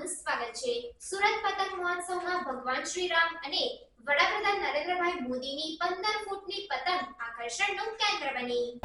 આપનું સ્વાગત છે. સુરત પતંગ મહોત્સવમાં ભગવાન શ્રી રામ અને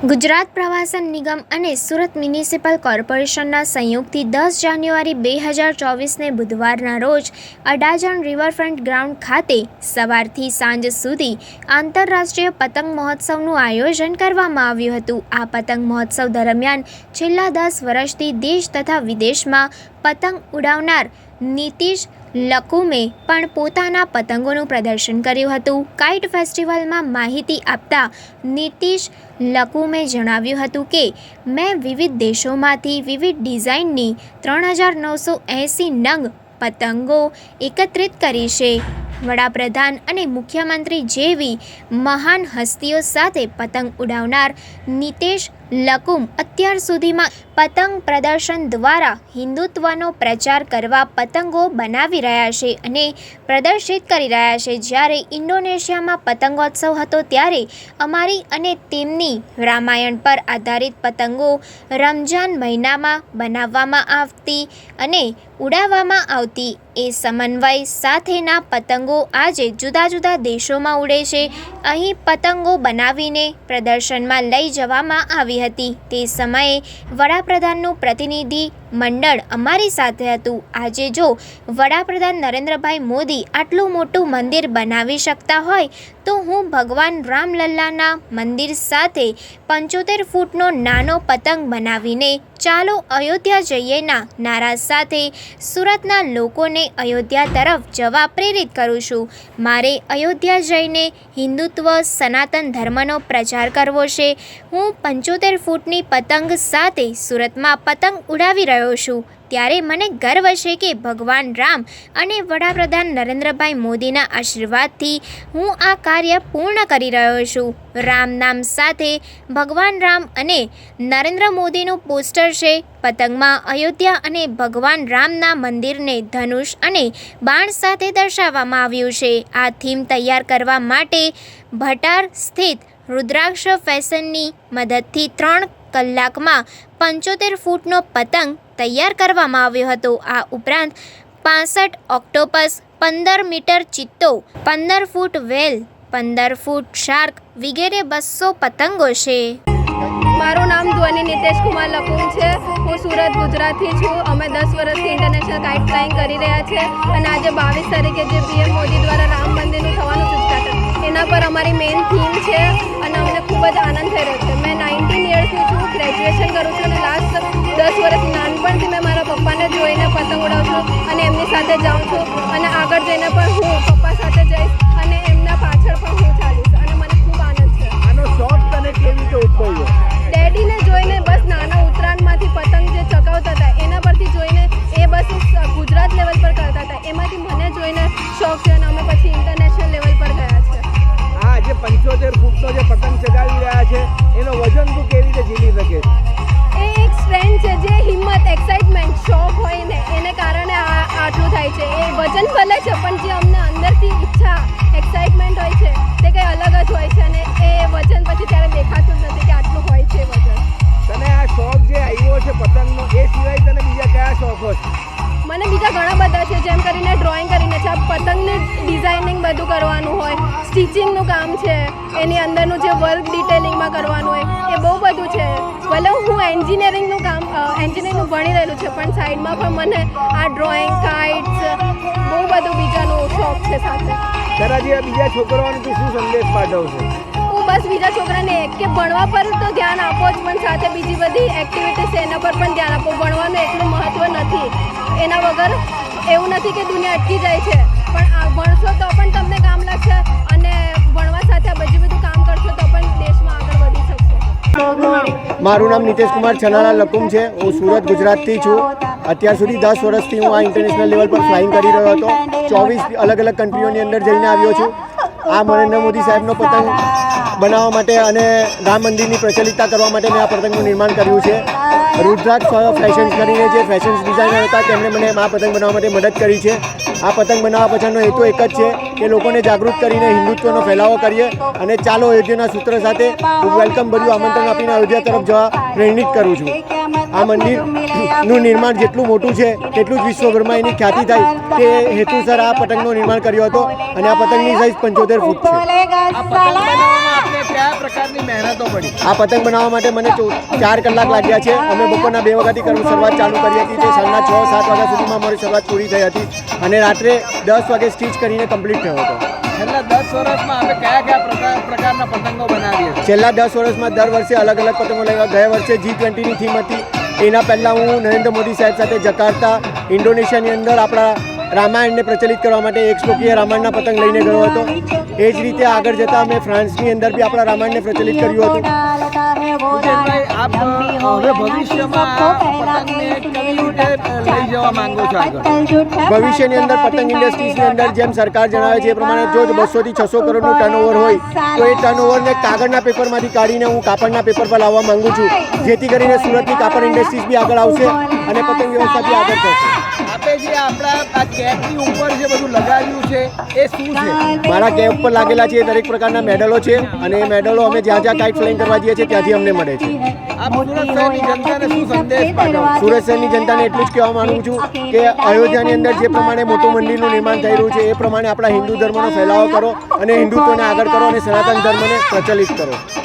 ગુજરાત પ્રવાસન નિગમ અને સુરત મ્યુનિસિપલ કોર્પોરેશનના સંયુક્તથી દસ જાન્યુઆરી બે હજાર ચોવીસને બુધવારના રોજ અડાજણ રિવરફ્રન્ટ ગ્રાઉન્ડ ખાતે સવારથી સાંજ સુધી આંતરરાષ્ટ્રીય પતંગ મહોત્સવનું આયોજન કરવામાં આવ્યું હતું. આ પતંગ મહોત્સવ દરમિયાન છેલ્લા દસ વર્ષથી દેશ તથા વિદેશમાં પતંગ ઉડાવનાર નીતિશ લકુમે પણ પોતાના પતંગોનું પ્રદર્શન કર્યું હતું. કાઇટ ફેસ્ટિવલમાં માહિતી આપતા નીતિશ લકુમે જણાવ્યું હતું કે, મેં વિવિધ દેશોમાંથી વિવિધ ડિઝાઇનની ત્રણ હજાર નવસો એંસી નંગ પતંગો એકત્રિત કરી છે. વડાપ્રધાન અને મુખ્યમંત્રી જેવી મહાન હસ્તીઓ સાથે પતંગ ઉડાવનાર નીતેશ લકુમ અત્યાર સુધીમાં પતંગ પ્રદર્શન દ્વારા હિન્દુત્વનો પ્રચાર કરવા પતંગો બનાવી રહ્યા છે અને પ્રદર્શિત કરી રહ્યા છે. જ્યારે ઇન્ડોનેશિયામાં પતંગોત્સવ હતો ત્યારે અમારી અને તેમની રામાયણ પર આધારિત પતંગો રમજાન મહિનામાં બનાવવામાં આવતી અને ઉડાવવામાં આવતી એ સમન્વય સાથેના પતંગો આજે જુદા જુદા દેશોમાં ઉડે છે. અહીં પતંગો બનાવીને પ્રદર્શનમાં લઈ જવામાં આવી હતી. તે સમયે વડાપ્રધાનનું પ્રતિનિધિ મંડળ અમારી સાથે હતું. આજે જો વડાપ્રધાન નરેન્દ્રભાઈ મોદી આટલું મોટું મંદિર બનાવી શકતા હોય, તો હું ભગવાન રામલલ્લાના મંદિર સાથે પંચોતેર ફૂટનો નાનો પતંગ બનાવીને ચાલો અયોધ્યા જઈએના નારા સાથે સુરતના લોકોને અયોધ્યા તરફ જવા પ્રેરિત કરું છું. મારે અયોધ્યા જઈને હિન્દુત્વ, સનાતન ધર્મનો પ્રચાર કરવો છે. હું પંચોતેર ફૂટની પતંગ સાથે સુરતમાં પતંગ ઉડાવી રહ્યો છું. ત્યારે મને ગર્વ છે કે ભગવાન રામ અને વડાપ્રધાન નરેન્દ્રભાઈ મોદીના આશીર્વાદથી હું આ કાર્ય પૂર્ણ કરી રહ્યો છું. રામ નામ સાથે ભગવાન રામ અને નરેન્દ્ર મોદીનું પોસ્ટર છે. પતંગમાં અયોધ્યા અને ભગવાન રામના મંદિરને ધનુષ અને બાણ સાથે દર્શાવવામાં આવ્યું છે. આ થીમ તૈયાર કરવા માટે ભટાર સ્થિત રુદ્રાક્ષ ફેશનની મદદથી ત્રણ કલાકમાં પંચોતેર ફૂટનો પતંગ તૈયાર કરવામાં આવ્યો હતો. આ ઉપરાંત પાસઠ ઓક્ટોપસ, પંદર મીટર ચિત્તો, પંદર ફૂટ વેલ, પંદર ફૂટ શાર્ક વગેરે બસો પતંગો છે. મારું નામ ધ્વનિ નિતેશ કુમાર લખું છે. હું સુરત, ગુજરાતથી છું. અમે દસ વર્ષથી ઇન્ટરનેશનલ કાઇટ ફ્લાઇંગ કરી રહ્યા છે અને આજે બાવીસ તારીખે જે પીએમ મોદી દ્વારા રામ મંદિરનું થવાનું ઉદ્ઘાટન. એના પર અમારી મેઇન થીમ છે અને અમને ખૂબ જ આનંદ થઈ રહ્યો છે. મેં નાઇન્ટીન યર્સની છું ગ્રેજ્યુએશન કરું છું અને લાસ્ટ દસ વર્ષ નાનપણથી મેં મારા પપ્પાને જોઈને પતંગ ઉડાવું છું અને એમની સાથે જાઉં છું અને આગળ જઈને પણ હું પપ્પા સાથે જઈશ અને એમના પાછળ પણ હું ચાલીશ અને મને ખૂબ આનંદ છે. આનો શોખ તને કેવી રીતે ઉદ્ભવ્યો ડેડીને જોઈને બસ નાના ઉત્તરાયણમાંથી પતંગ જે ચગાવતા હતા એના પરથી જોઈને એ બસ ગુજરાત લેવલ પર કરતા હતા. એમાંથી મને જોઈને શોખ થયો અને અમે પછી ઇન્ટરનેશનલ લેવલ પર ગયા છે. આ જે પંચોતેર ફૂટનો જે પતંગ ચગાવી રહ્યા છે એનો વજન તું કેવી રીતે ઝીલી શકે? શોખ હોય ને એને કારણે આ આટલું થાય છે. એ વજન ભલે છે પણ જે અમને અંદરથી ઈચ્છા એક્સાઇટમેન્ટ હોય છે તે કંઈ અલગ જ હોય છે અને એ વજન પછી ત્યારે દેખાતું જ નથી કે આટલું હોય છે વજન. તને આ શોખ જે આવ્યો છે પતંગનો એ સિવાય તને બીજા કયા શોખો છે? મને બીજા ઘણા બધા છે જેમ કરીને ડ્રોઈંગ કરીને છે. પતંગની ડિઝાઇનિંગ બધું કરવાનું હોય સ્ટિચિંગનું કામ છે એની અંદરનું જે વર્ક ડિટેલિંગમાં કરવાનું હોય એ બહુ બધું છે. ભલે હું એન્જિનિયરિંગનું કામ એન્જિનિયરિંગનું ભણી રહેલું છે પણ સાઈડમાં પણ મને આ ડ્રોઈંગ કાઇટ્સ બહુ બધું બીજાનું શોખ છે સાથે. જેવા બીજા છોકરાઓને તું શું સંદેશ પાઠવશે હું બસ બીજા છોકરાને એક કે ભણવા પર તો ધ્યાન આપો જ પણ સાથે બીજી બધી એક્ટિવિટીઝ એના પર પણ ધ્યાન આપો. ભણવાનું એટલું મહત્ત્વ નથી. એના વગર એવું નથી કે દુનિયા અટકી જાય છે. પણ ભણશો તો પણ તમને કામ લાગશે અને ભણવા સાથે બીજું બધું કામ કરશો તો પણ દેશમાં આગળ વધી શકશો. મારું નામ નિતેશ કુમાર છનાલા લકુમ છે. હું સુરત, ગુજરાતથી છું. અત્યાર સુધી દસ વર્ષથી હું આ ઇન્ટરનેશનલ લેવલ પર ફ્લાઇંગ કરી રહ્યો હતો. ચોવીસ અલગ અલગ કન્ટ્રીઓની અંદર જઈને આવ્યો છું. આ નરેન્દ્ર મોદી સાહેબનો પતંગ બનાવવા માટે અને રામ મંદિરની પ્રચલિતતા કરવા માટે મેં આ પતંગનું નિર્માણ કર્યું છે. રુદ્રાક્ષ ફેશન્સ કરીને જે ફેશન્સ ડિઝાઇનર હતા, તેમણે મને આ પતંગ બનાવવા માટે મદદ કરી છે. આ પતંગ બનાવવા પાછળનો હેતુ એક જ છે કે લોકોને જાગૃત કરીને હિન્દુત્વનો ફેલાવો કરીએ અને ચાલો અયોધ્યાના સૂત્ર સાથે વેલકમ ભર્યું આમંત્રણ આપીને અયોધ્યા તરફ જવા પ્રેરિત કરું છું. આ મંદિરનું નિર્માણ જેટલું મોટું છે, તેટલું જ વિશ્વભરમાં એની ખ્યાતિ થાય. તે હેતુસર આ પતંગનું નિર્માણ કર્યો હતો અને આ પતંગની સાઇઝ પંચોતેર ફૂટ છે. કયા પ્રકારની મહેનતો પડી? આ પતંગ બનાવવા માટે મને ચાર કલાક લાગ્યા છે. અમે બપોરના બે વાગ્યાથી કરવું શરૂઆત ચાલુ કરી હતી તે સાંજના છ સાત વાગ્યા સુધીમાં અમારી શરૂઆત પૂરી થઈ હતી અને રાત્રે દસ વાગે સ્ટીચ કરીને કમ્પ્લીટ થયો હતો. છેલ્લા દસ વર્ષમાં આપણે કયા કયા પ્રકારના પતંગો બનાવીએ છેલ્લા દસ વર્ષમાં દર વર્ષે અલગ અલગ પતંગો લેવા ગયા વર્ષે જી ટ્વેન્ટીની થીમ હતી. એના પહેલાં હું નરેન્દ્ર મોદી સાહેબ સાથે જકાર્તા. ઇન્ડોનેશિયાની અંદર આપણા રામાયણને પ્રચલિત કરવા માટે એક શ્લોકીય રામાયણના પતંગ લઈને ગયો હતો. એ જ રીતે આગળ જતાં અમે ફ્રાન્સની અંદર બી આપણા રામાયણને પ્રચલિત કર્યું હતું. આપ હવે ભવિષ્યમાં આ પતંગને કેવી રીતે લઈ જવા માંગો છો આગળ? ભવિષ્યની અંદર પતંગ ઇન્ડસ્ટ્રીઝની અંદર જેમ સરકાર જણાવે છે એ પ્રમાણે જો બસોથી છસો કરોડનું ટર્નઓવર હોય તો એ ટર્નઓવરને કાગળના પેપરમાંથી કાઢીને હું કાપડના પેપર પર લાવવા માંગુ છું. જેથી કરીને સુરતની કાપડ ઇન્ડસ્ટ્રીઝ બી આગળ આવશે અને પતંગ વ્યવસ્થા બી આગળ થશે આપણા આ કેપની ઉપર જે બધું લગાવ્યું છે એ શું છે? મારા કેપ પર લાગેલા છે દરેક પ્રકારના મેડલો છે અને એ મેડલો અમે જ્યાં જ્યાં કાઇટ ફ્લાઇંગ કરવા જઈએ છીએ ત્યાંથી અમને મળે છે. સુરત શહેરની જનતાને એટલું જ કહેવા માંગુ છું કે અયોધ્યાની અંદર જે પ્રમાણે મોટું મંદિરનું નિર્માણ થઈ રહ્યું છે એ પ્રમાણે આપણા હિન્દુ ધર્મનો ફેલાવો કરો અને હિન્દુત્વને આગળ કરો અને સનાતન ધર્મને પ્રચલિત કરો.